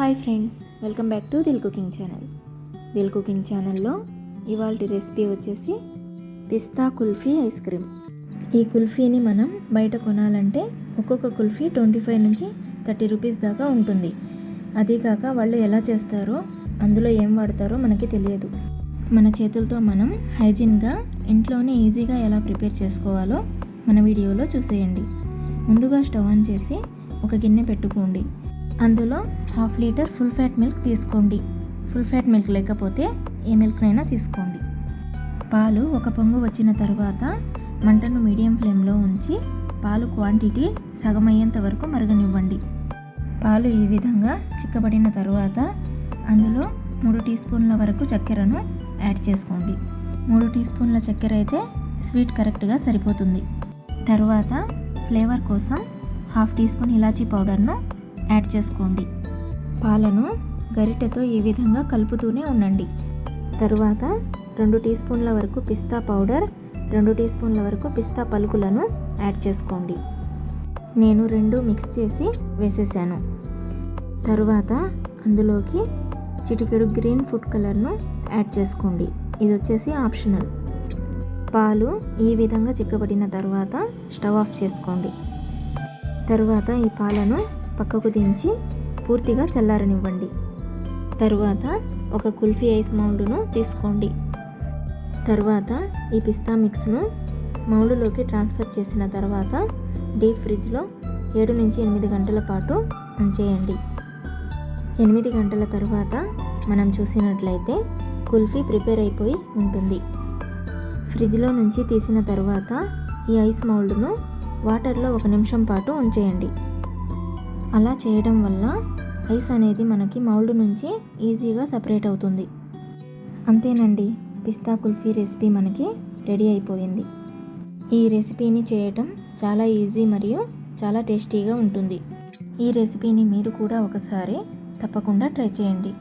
Hi friends welcome back to Dil cooking channel. Dil cooking ఛానల్లో ఇవాళ recipe వచ్చేసి పిస్తా kulfi ice cream. ఈ కుల్ఫీని మనం బయట కొనాలంటే ఒక్కొక్క కుల్ఫీ ట్వంటీ ఫైవ్ నుంచి థర్టీ రూపీస్ దాకా ఉంటుంది. అదీ కాక వాళ్ళు ఎలా చేస్తారో అందులో ఏం వాడతారో మనకి తెలియదు. మన చేతులతో మనం హైజీన్గా ఇంట్లోనే ఈజీగా ఎలా ప్రిపేర్ చేసుకోవాలో మన వీడియోలో చూసేయండి. ముందుగా స్టవ్ ఆన్ చేసి ఒక గిన్నె పెట్టుకోండి. అందులో half litre full fat milk తీసుకోండి. ఫుల్ ఫ్యాట్ మిల్క్ లేకపోతే ఏ మిల్క్నైనా తీసుకోండి. పాలు ఒక పొంగు వచ్చిన తర్వాత మంటను మీడియం ఫ్లేమ్లో ఉంచి పాలు క్వాంటిటీ సగం అయ్యేంత వరకు మరగనివ్వండి. పాలు ఈ విధంగా చిక్కబడిన తర్వాత అందులో మూడు టీ స్పూన్ల వరకు చక్కెరను యాడ్ చేసుకోండి. మూడు టీ స్పూన్ల చక్కెర అయితే స్వీట్ కరెక్ట్గా సరిపోతుంది. తర్వాత ఫ్లేవర్ కోసం హాఫ్ టీ స్పూన్ ఇలాచీ పౌడర్ను యాడ్ చేసుకోండి. పాలను గరిటెతో ఈ విధంగా కలుపుతూనే ఉండండి. తరువాత రెండు టీ స్పూన్ల వరకు పిస్తా పౌడర్ రెండు టీ స్పూన్ల వరకు పిస్తా పలుకులను యాడ్ చేసుకోండి. నేను రెండు మిక్స్ చేసి వేసేసాను. తరువాత అందులోకి చిటికెడు గ్రీన్ ఫుడ్ కలర్ను యాడ్ చేసుకోండి. ఇది వచ్చేసి ఆప్షనల్. పాలు ఈ విధంగా చిక్కబడిన తర్వాత స్టవ్ ఆఫ్ చేసుకోండి. తరువాత ఈ పాలను పక్కకు దించి పూర్తిగా చల్లారనివ్వండి. తరువాత ఒక కుల్ఫీ ఐస్ మౌల్డ్ను తీసుకోండి. తర్వాత ఈ పిస్తా మిక్స్ను మౌల్డ్లోకి ట్రాన్స్ఫర్ చేసిన తర్వాత డీప్ ఫ్రిడ్జ్లో ఏడు నుంచి ఎనిమిది గంటల పాటు ఉంచేయండి. ఎనిమిది గంటల తర్వాత మనం చూసినట్లయితే కుల్ఫీ ప్రిపేర్ అయిపోయి ఉంటుంది. ఫ్రిడ్జ్లో నుంచి తీసిన తర్వాత ఈ ఐస్ మౌల్డ్ను వాటర్లో ఒక నిమిషం పాటు ఉంచేయండి. అలా చేయడం వల్ల ఐస్ అనేది మనకి మౌల్డ్ నుంచి ఈజీగా సపరేట్ అవుతుంది. అంతేనండి పిస్తా కుల్ఫీ రెసిపీ మనకి రెడీ అయిపోయింది. ఈ రెసిపీని చేయటం చాలా ఈజీ మరియు చాలా టేస్టీగా ఉంటుంది. ఈ రెసిపీని మీరు కూడా ఒకసారి తప్పకుండా ట్రై చేయండి.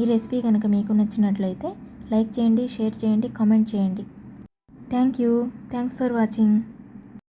ఈ రెసిపీ కనుక మీకు నచ్చినట్లయితే లైక్ చేయండి షేర్ చేయండి కామెంట్ చేయండి. Thank you. Thanks for watching.